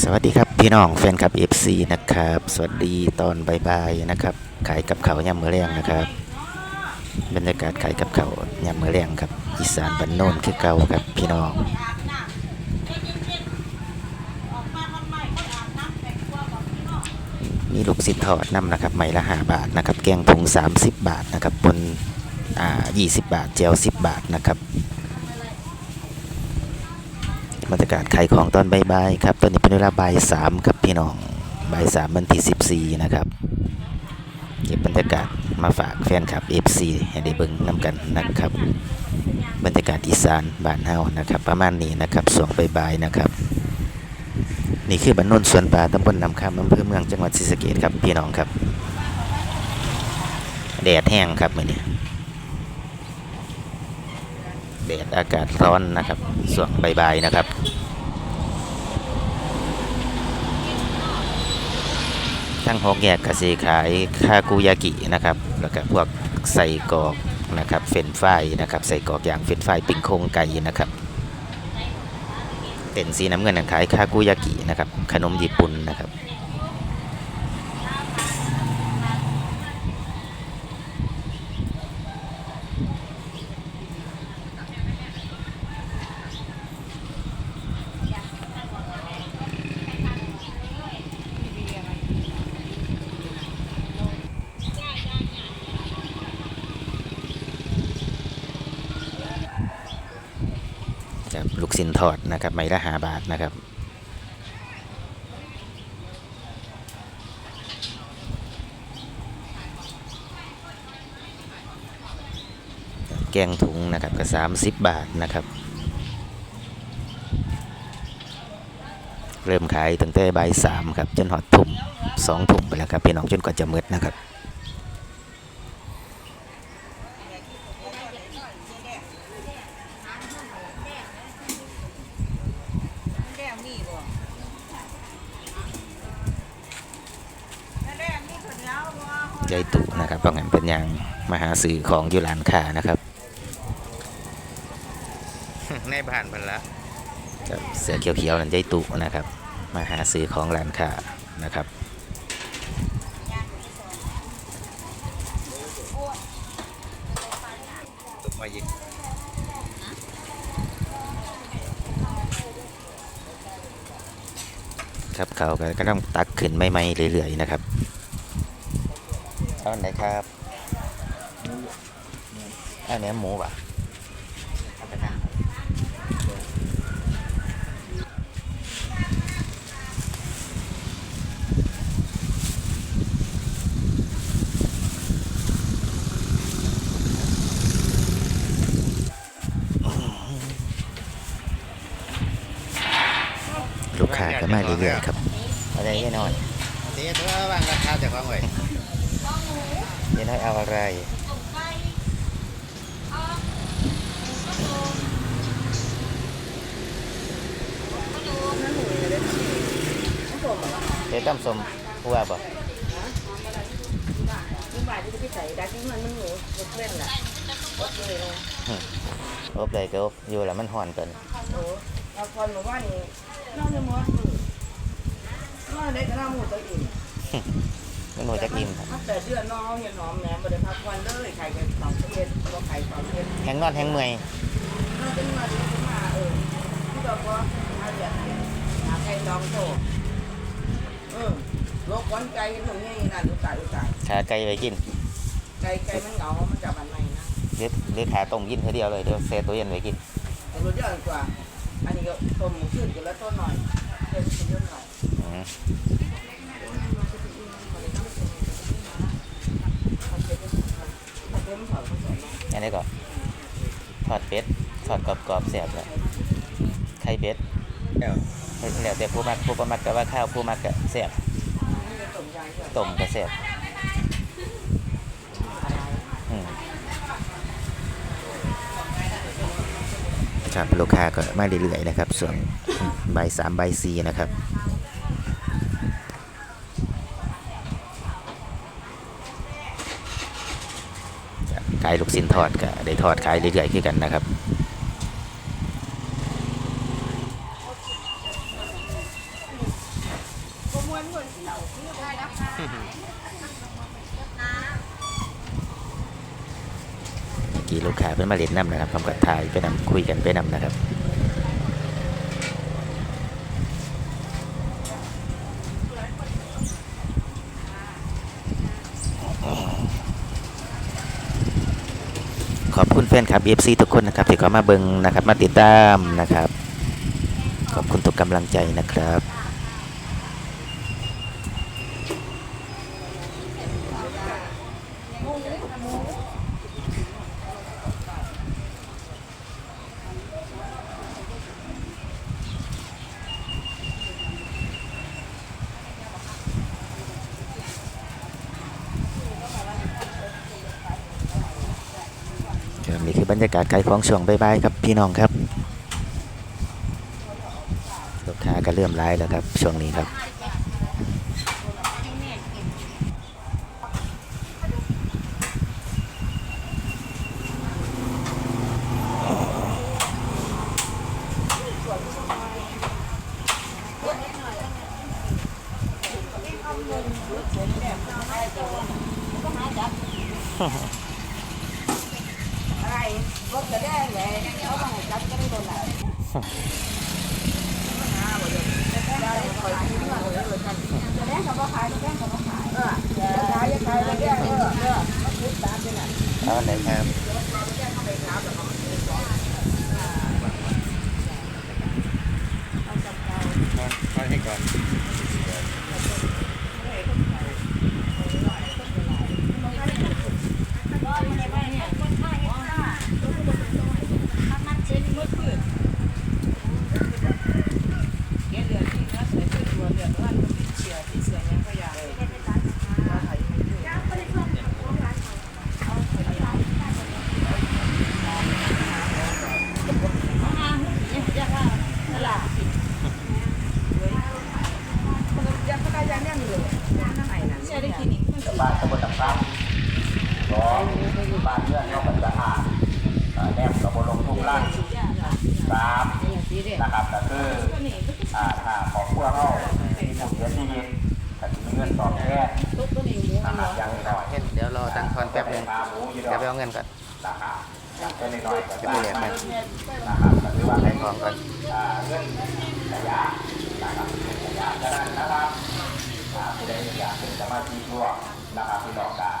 สวัสดีครับพี่น้องแฟนคลับ FC นะครับ สวัสดีตอนบ่ายๆนะครับ ขายกับเขาวยำมือแรงนะครับ บรรยากาศขายกับเขาวยำมือแรงครับอีสานบ้านโน่นคือเก่าครับพี่น้อง มีลูกศิษย์ทอดน้ำนะครับไม้ละห้าบาทนะครับ แกงถุง30 บาทนะครับบนอ่า20 บาทเจล10 บาทนะครับ บรรยากาศขายของตอนบ่ายๆครับ ตอนนี้เป็นเวลาบ่ายสามครับพี่น้องบ่ายสามวันที่สิบสี่นะครับเก็บบรรยากาศมาฝากแฟนคลับ FC ให้ได้เบิ่งน้ำกันนะครับ บรรยากาศอีสานบ้านเฮานะครับ ประมาณนี้นะครับสวงบ่ายๆนะครับ นี่คือบ้านโนนสวนป่าตำบลนำคำอำเภอเมืองจังหวัดศรีสะเกษครับพี่น้องครับแดดแห้งครับมื้อนี้แดดอากาศร้อนนะครับส่วงบ่ายๆนะครับ ทั้งหกแยกกสิขายคากุยากินะครับแล้วก็พวกใส่กอกนะครับเฟนช์ฟายนะครับใส่กอกอย่างเฟนช์ฟายปิ้งโครงไก่นะครับเต็นสีน้ำเงินขายคากุยากินะครับขนมญี่ปุ่นนะครับ สินทอดนะครับไม้ละหาบาทนะครับแกงถุงนะครับก็30 บาทนะครับ เริ่มขายตั้งแต่บ่ายสามครับจนหอดถุ่มสองถุ่มไปแล้วครับพี่น้องจนกว่าจะมืดนะครับ แก้วมีบ่แก้วมีคนเดียวบ่ ใจตุนะครับเพราะงั้นเป็นอย่างมาหาซื้อของอยู่ร้านค้านะครับ ในบ้านเพิ่นละเสือเขียวๆนั่นใจตุนะครับมาหาซื้อของร้านค้านะครับมายิครับเขาก็ก็ต้องตักขึ้นไม่ๆเรื่อยๆนะครับ เอาอันไหนครับเอาเนื้อหมูป่ะเอาไปนั่งลูกค้าก็มาเรื่อยๆครับเอะไรแน่นอนนี่ถือว่าว่างราคาจากความไว้ เดี๋ยวน้อยเอาอะไร เดี๋ยวต้มสมพัวบ่ลูกบาทที่ไปใส่ดักที่มันมันหมูหมดเล่นล่ะหมดเลยเนาะอบเลยก็อบอยู่แล้วมันห่อนเกินโอ้เราคนบอกว่านี่น้องจะมัวน้องได้ก็น้องหมูตัวอิ่ม มันหมูจักอิ่มครับถ้าแต่เดือนน้องเห็นหอมแหนมบ่ได้พักวันเลยไข่กันสองเพ็ดตัวไข่สองเพ็ดแห้งนอนแห้งเมื่อยน้องเป็นมาดีขึ้นมาเออที่บอกว่าเอาเดือดหาไข่สองโตเออโลกวันไก่ตรงนี้น่าดูตายดูตายขาไก่ไปกิน ไก่ไก่มันเหงามันจับมันใหม่นะหรือหรือขาต้มกินเท่าเดียวเลยเดี๋ยวเซตัวเย็นไว้กินแต่รสเยอะกว่า อันนี้ก็ต้มขึ้นกันแล้วต้นหน่อยเพิ่มขึ้นเยอะหน่อย อืม เพิ่มเผาผส มอันนี้ก็ทอดเป็ดทอดกรอบๆแซ่บแล้วไข่เป็ดแล้วแล้วแต่ผู้มักผู้ประมักก็ว่าข้าวผู้มักก็แซ่บต้มยางต้มก็แซ่บอืมครับลูกค้าก็มาเรื่อยๆนะครับ ส่วนใบายสามใบายสี่นะครับ ขายลูกชิ้นทอดก็ได้ทอดขายเรื่อยๆขึ้นกันนะครับวนเหมือนที่เราได้แล้วค่ะโอเคลูกค้าเป็นมาเล่นน้ำนะครับทำกับทายไปนำคุยกันไปนำนะครับ ขอบคุณแฟนคลับ FC ทุกคนนะครับที่เข้ามาเบิงนะครับ มาติดตามนะครับ ขอบคุณทุกกำลังใจนะครับ นี่คือบรรยากาศขายของช่วงบ่ายๆครับพี่น้องครับ ลูกค้าก็เริ่มไล่แล้วครับช่วงนี้ครับ อะไรรถจะได้แหละเขาต้องจับก็ได้โดนแหละได้คอยคิดว่าเลยเลยกันจะ ได้กับว่าขายจะได้กับว่าขายเออจะขายเออเออเขาคิดตามกันน่ะเอาไหนครับ ทอนให้ก่อน บ้านตำบลตำครับสองบ้านเมืองนอกบันสะอาดเอ่อแนบตำบลลงทุ่งล่างสามนะครับก็คืออ่าถ้าของพวกเขาที่ผู้เสียชีวิตก็จะมีเงินตอบแทนนะครับอย่างน้อยเห็นเดี๋ยวรอตั้งทอนแป๊บหนึงปลาหมูอยี่ดเดี๋อยกวไปเอาเงินก่อนนะครับอย่างเช่นน้อยๆก็จะไปเรียกมันนะครับก็คือว่าใส่ให้ของก่อนอ่าเงินระยะนะครับระยะจะนั้นนะครับอ่าผู้ใดอยากเป็นส มาชิกร่วมนะครับพี่น้องกา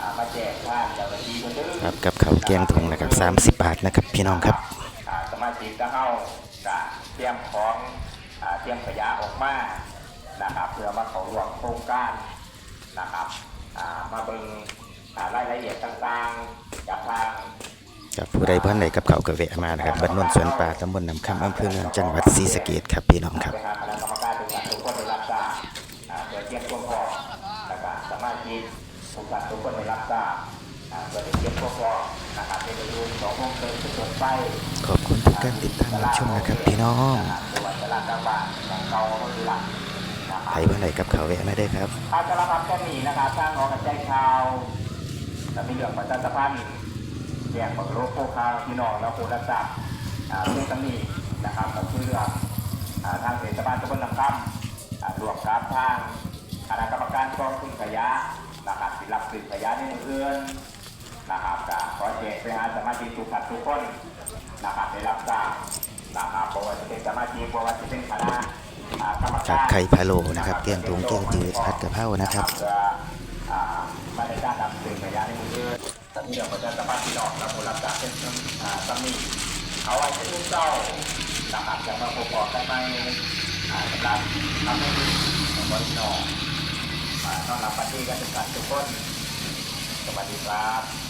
อ่ามาแจกว่าเจ้าหน้าที่คนเดื้อครับกับเขาวแกงถุงนะครับ30บาทนะครับพี่น้องครับอ่าสมาชิกก็เข้าก็เตรียมของอ่าเตรียมขยะออกมานะครับเพื่อมาเข้าร่วมโครงการนะครับอ่ามาเบิ่งอ่ารายละเอียดต่างๆจากทางกับผู้ใดบ้านใดกับเขาวก็แวะมานะครับบ้านโนนสวนป่าตำบลน้ำคำอำเภอเมืองจังหวัดศรีสะเกษครับพี่น้องครับ ทุกท่านทุกคนได้รับทราบอ่าเพื่อได้เตรียมตัวพร้อมนะครับในเรื่องของวงเงินที่สดไปขอบคุณทุกการติดตามรับชมนะครับพี่น้องจังหวัดตลาดกลางบ้านของเขาหลักนะครับใครบ้านใดกับเขาวแวะมาได้ครับอาสารพัดก็มีนะครับสร้างของกระจายข่าวและมีเรื่องประชาสัมพันธ์แยกบังโลกโคข่าวพี่น้องและโครัศัพท์อ่าเรื่องตำหนินะครับก็คือเรื่องอ่าทางเทศบาลตำบลลำคำอ่ารวมกับทางคณะกรรมการกองทุนขยะ นะครับที่รับซื้อขยะในเมืองอื่นนะครับก็ขอแจ้งไปหาสมาชิกทุกท่านทุกคนนะครับได้รับทราบนะครับเพราะว่าจะเป็นสมาชิกเพราะว่าจะเป็นคณะอ่ากรรมครักาบรไข่พะโล้นะครับเกี๊ยงถุงเกี๊ยวจืดผัดกะเพรานะครับเพื่ออ่ามาในการนำสื่อขยะในมือเอื้อตอนนี้เดี๋ยวผมจะสัมภาษณ์พี่น้องและผู้รับจากเป็นอ่าตำหนิเอาไว้เป็นลูกเจ้านะครับจะมาประกอบได้ไหมอ่าสำหรับทำให้ดีของบริโนองอ่าต้อนรับปฏิกันทุกท่านทุกคน สวัสดีครับ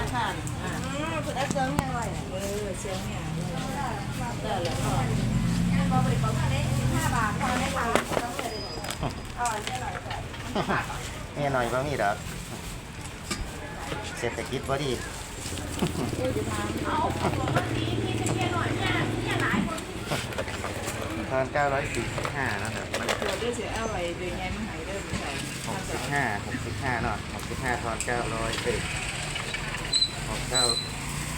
ข้างข้างอ่าคุณได้เจิงยังไงเออเจิงเนี่ยได้แล้วก็นี่หน่อยบ่มีดอกเศรษฐกิจบ่ดีทอน945นะครับมันเดี๋ยวได้เสียเอาไว้โดยไงมันหายเริ่มใส่หกสิบห้าหกสิบห้าเนาะหกสิบห้าทอนเก้าร้อยเอ็ด หกเก้า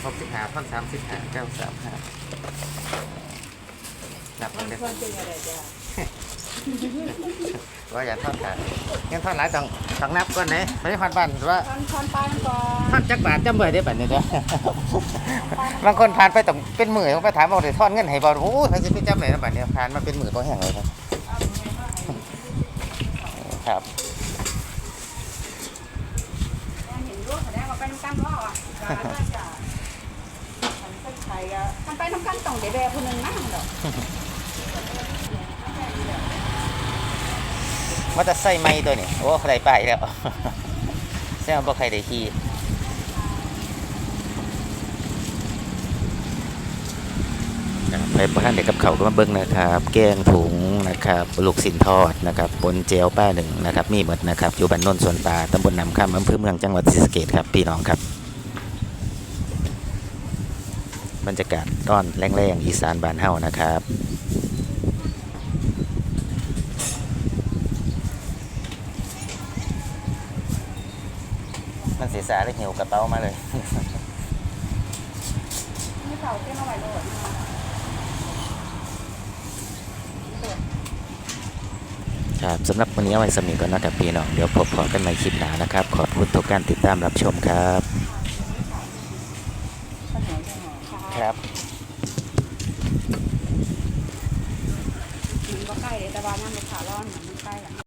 หกสิบห้าทอนสามสิบห้าเก้าสามห้านับมักันนเลยควรเป็นอะไรจ้ะว่าอย่าทอนขาดงั้นทอนหลายต้องต้องนับก่อนไหนไม่ได้ทอนบ้านหรือว่าทอนทอนปานก่อนทอนจักบาทจำเบอได้บัตรเนี่ยเด้อบางคนผ่านไปต้องเป็นหมื่นเขาไปถามบอกเดี๋ยวทอนเงินให้บอลโอ้ยใครจะไปจำไหนนะบัตรเนี่ยผ่านมาเป็นหมื่นเพราะแห่งเลยครับครับ เห็นรูปแสดงว่าไปน้ำกันพ่ออะจ้ะ มันเป็นใครอะมันไปน้ำกันต้องเดี๋ยวแบคนหนึ่งนะเนาะมันจะใส่ไม้ตัวนี้โอ้ใครไปแล้วแซงบ่ใครได้ขี่ไปบ้านเด็กกับเขาก็มาเบิ้งนะครับ แกงถุงนะครับลูกสินทอดนะครับปนเจลป้าหนึ่งนะครับมีหมดนะครับอยู่บ้านโนนสวนป่าตำบลนำคำอำเภอเมืองจังหวัดศรีสะเกษครับพี่น้องครับ บรรยากาศต้อนแรงๆอีสานบ้านเฮานะครับมันเสียสาเลยหิวกระเป๋ามาเลยไม่เผาเต้นเอาไว้เลยครับสำหรับวันนี้เอาไว้สำนีก่อนนะครับพี่น้อง เดี๋ยวพบพอกันใหม่คลิปหน้านะครับ ขอบคุณทุกการติดตามรับชมครับ